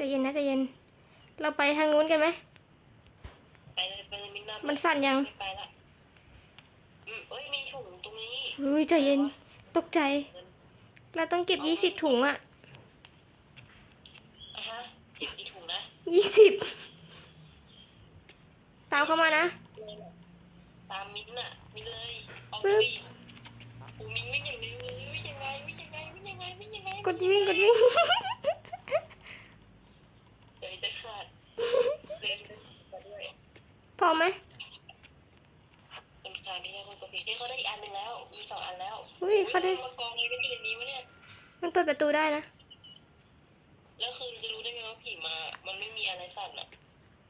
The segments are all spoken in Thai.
ใจเย็นนะใจเย็น เราไปทางนู้นกันไหมไปเลยไปเลยมินนามันสั่นยังไม่ไปละอืมเอ้ยมีถุงตรงนี้เฮ้ยใจเย็น ตกใจ เราต้องเก็บยี่สิบถุงอะอะฮะเก็บกี่ถุงนะยี่สิบตามเข้ามานะ ตามมินน่ะมินเลยเอาปึ๊บสิปูมินวิ่งอย่างเร็วเลยวิ่งยังไงวิ่งยังไงวิ่งยังไงวิ่งยังไงกดวิ่งกดวิ่ง เดี๋ยวจะขาดเล่นมาด้วย พอ ไหมเป็นการที่จะคนกดผิดที่เขาได้อีกอันหนึ่งแล้ว มีสองอันแล้วเฮ้ยเขาได้มากองเลยไม่เป็นอย่างนี้วะเนี่ยมันเปิดประตูได้นะแล้วคือจะรู้ได้ไงว่าผีมา มันไม่มีอะไรสั่นอะ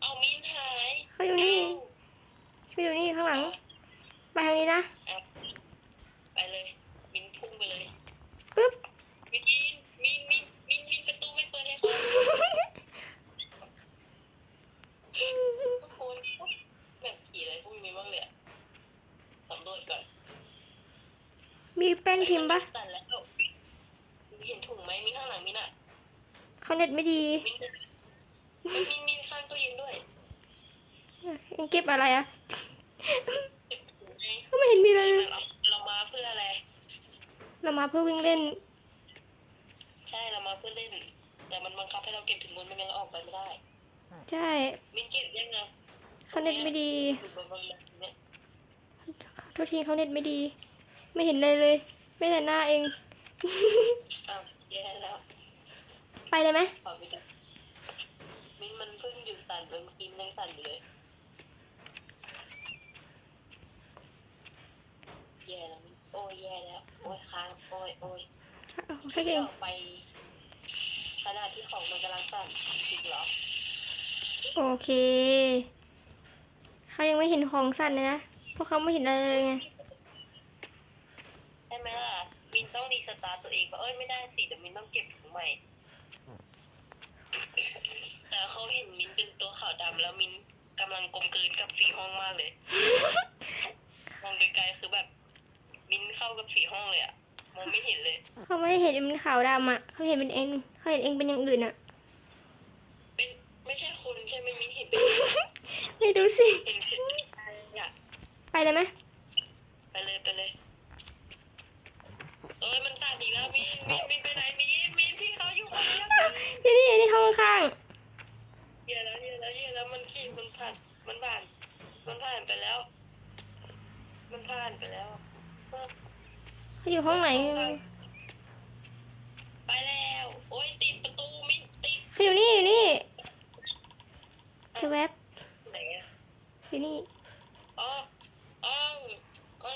เอามินหายเขาอยู่นี่ช่วยอยู่นี่ข้างหลังไปทางนี้นะเอาไปเลยมินพุ่งไปเลยปึ๊บ นพิมพ์ปะสั่นแล้วมินเห็นถุงไหมมินข้างหลังมินอะเขาเน็ตไม่ดีมินมินมินมินข้างตู้เย็นด้วยยังเก็บอะไรอะเก็บถุงให้ก็ไม่เห็นมีเลยเราเรามาเพื่ออะไร เรามาเพื่อวิ่งเล่น ใช่เรามาเพื่อเล่น แต่มันบังคับให้เราเก็บถึงนู้นไม่งั้นเราออกไปไม่ได้ ใช่ มินเก็บยังไงเขาเน็ตไม่ดีอยู่บนบันไดเนี่ยโทษทีเขาเน็ตไม่ดี ไม่เห็นเลยเลย ไม่แต่หน้าเอง อ้าวแย่แล้วไปเลยไหมขอไปดูมินมันเพิ่งหยุดสั่นไปเมื่อกี้มันยังสั่นอยู่เลย แย่แล้วมินโอ้ยแย่แล้ว โอ้ยค้าง โอ้ยโอ้ยแค่เก่ที่งออกไปขณะที่ของมันกำลังสั่นจริงเหรอ โอเคเขายังไม่เห็นของสั่นเลยนะเพราะเขาไม่เห็นอะไรเลยไงใช่ ไหมล่ะมินต้องรีสตาร์ทตัวเองว่าเอ้ยไม่ได้สิเดี๋ยวมินต้องเก็บถุงใหม่ แต่เขาเห็นมินเป็นตัวขาวดำแล้วมินกำลังกลมกลืนกับสีห้องมากเลยมองไกลๆคือแบบ มินเข้ากับสีห้องเลยอะมองไม่เห็นเลย เขาไม่ได้เห็นเป็นขาวดำอะเขาเห็นเป็นเองเขาเห็นเองเป็นอย่างอื่นอะเป็นไม่ใช่คนใช่ไหมมินเห็นเป็นไม่รู้สิเห็นเป็นอะไรอะไปเลยไหม ไปเลยไปเลย เอ้ยมันตัดอีกแล้วมินมินมินไปไหนมินมินที่เขาอยู่คนเดียวอยู่นี่อยู่นี่ห้องข้างเหี้ยแล้วเหี้ยแล้วเหี้ยแล้วมันขี่มันผ่านมันผ่านมันผ่านไปแล้ว มันผ่านไปแล้วเออเขาอยู่ห้องไหนไปแล้ว โอ้ยติดประตูมินติดเขาอยู่นี่อยู่นี่เธอแวบไหนอะอยู่นี่ อ๋ออ๋ออ๋อ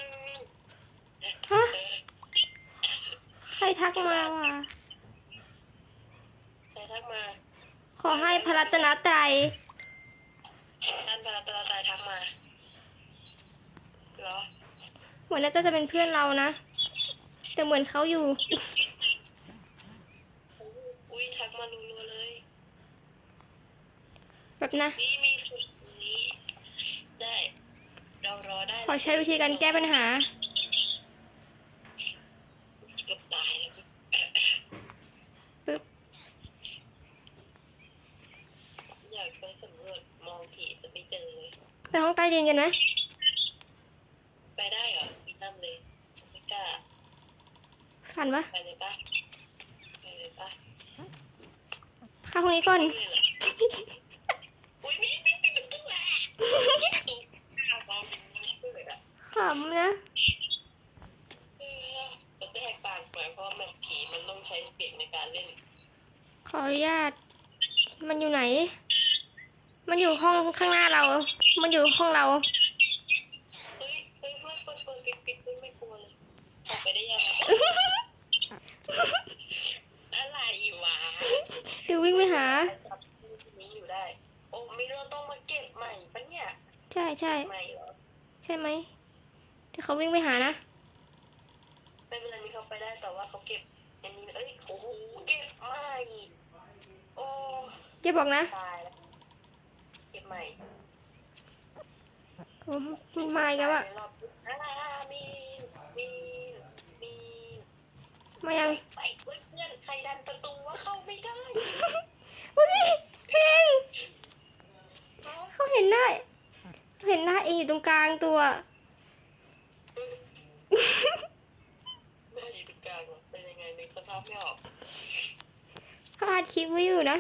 ฮะ เออ ใค รทักมาว่ะใครทักมาขอให้พระรัตนตรัยท่านพระรัตนตรัยทักมาเหรอเหมือนน่าจะจะเป็นเพื่อนเรานะ แต่เหมือนเขาอยู่ อุ้ยทักมารัวๆเลยแบบนะ นี่มีถุงนี้ได้ เรารอได้ขอใช้วิธีการแก้ปัญหา เกือบตายแล้ว ปึ๊บ อยากไปสำรวจมองผีจะไม่เจอเลย ไป ห้องใต้ดินกันไหมไปได้เหรอมีน้ำเลยไม่กล้าสั่นปะไปเลยปะไปเลยปะเข้าห้องนี้ก่อนไปเลยเหรออุ้ยไม่ไม่ไม่เป็นตัวอะตุ๊กหน้ามองเป็นไม่เปิดอะขำนะเออเราจะแหกปากหน่อยเพราะว่าแบบผีมันต้องใช้เสียงในการเล่น ขออนุญาต มันอยู่ไหน มันอยู่ห้องข้างหน้าเรา มันอยู่ห้องเรา เฮ้ยเฮ้ยเพื่อนเปิดเปิดปิดปิดเพื่อนไม่กลัวเลยออกไปได้ยังไงอะไรวะเดี๋ยววิ่งไปหา จับนี้อยู่ได้ โอ้ม่เราต้องมาเก็บใหม่ปะเนี่ยใช่ใช่ใหม่เหรอใช่ไหมเดี๋ยวเขาวิ่งไปหานะ ไม่เป็นไรมีเขาไปได้แต่ว่าเขาเก็บอันนี้เอ้ยโอ้โหเก็บใหม่โอ้อย่าบอกนะ ตายแล้วเก็บใหม่ ผมมึงมาอีกันวอะมายังไปเใครดันประตูว่าเข้าไม่ได้วุ้ยเพงเขาเห็นหน้าเห็นหน้าเองอยู่ตรงกลางตัวหน้าอยู่ตรงกลางเป็นยังไงนึกสภาพไม่ออกก็อัดคลิปไว้อยู่นะ